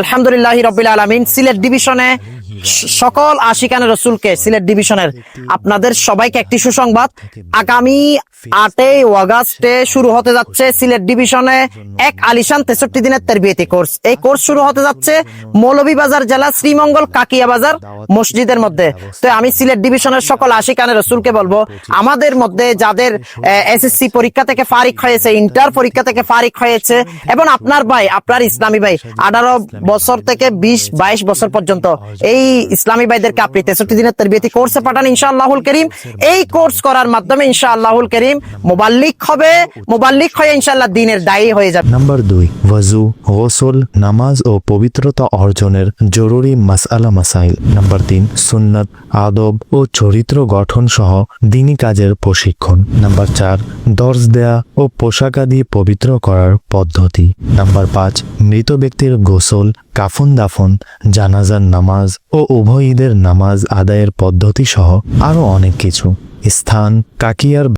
আলহামদুলিল্লাহ রবিল আলমিন সিলেট ডিভিশনে সকল আশিকান রসুলকে সিলেট ডিভিশনের আপনাদের সবাইকে একটি সুসংবাদ। আগামী আটই অগাস্টে শুরু হতে যাচ্ছে সিলেট ডিভিশনে এক আলিশান তেষট্টি দিনের তেরবিয়তি কোর্স। এই কোর্স শুরু হতে যাচ্ছে মৌলভীবাজার জেলা শ্রীমঙ্গল কাকিয়া বাজার মসজিদের মধ্যে। তো আমি সিলেট ডিভিশনের সকল আশিকানের রসুলকে বলব আমাদের মধ্যে যাদের এসএসসি পরীক্ষা থেকে ফারিক হয়েছে ইন্টার পরীক্ষা থেকে ফারিক হয়েছে এবং আপনার ভাই আপনার ইসলামী ভাই আঠারো বছর থেকে বিশ বাইশ বছর পর্যন্ত এই ইসলামী ভাইদেরকে আপনি তেষট্টি দিনের তরবিয়তি কোর্সে পাঠান ইনশাআল্লাহুল করিম। এই কোর্স করার মাধ্যমে ইনশাআল্লাহুল করিম মোবাল্লিক হবে। মোবাল্লিক হয়ে ইনশাআল্লাহ দিনের দায়ী হয়ে যাবে। নাম্বার দুই, ওয়াজু, গোসল, নামাজ ও পবিত্রতা অর্জনের জরুরি মাসআলা মাসাইল। নাম্বার তিন, সুন্নাত, আদব ও চরিত্র গঠন সহ দিনী কাজের প্রশিক্ষণ। নাম্বার চার, দর্জ দেয়া ও পোশাকাদি পবিত্র করার পদ্ধতি। নাম্বার পাঁচ, মৃত ব্যক্তির গোসল কাফন দাফন, জানাজার নামাজ ও উভয় ঈদের নামাজ আদায়ের পদ্ধতি সহ আরও অনেক কিছু। স্থান কাকিয়ার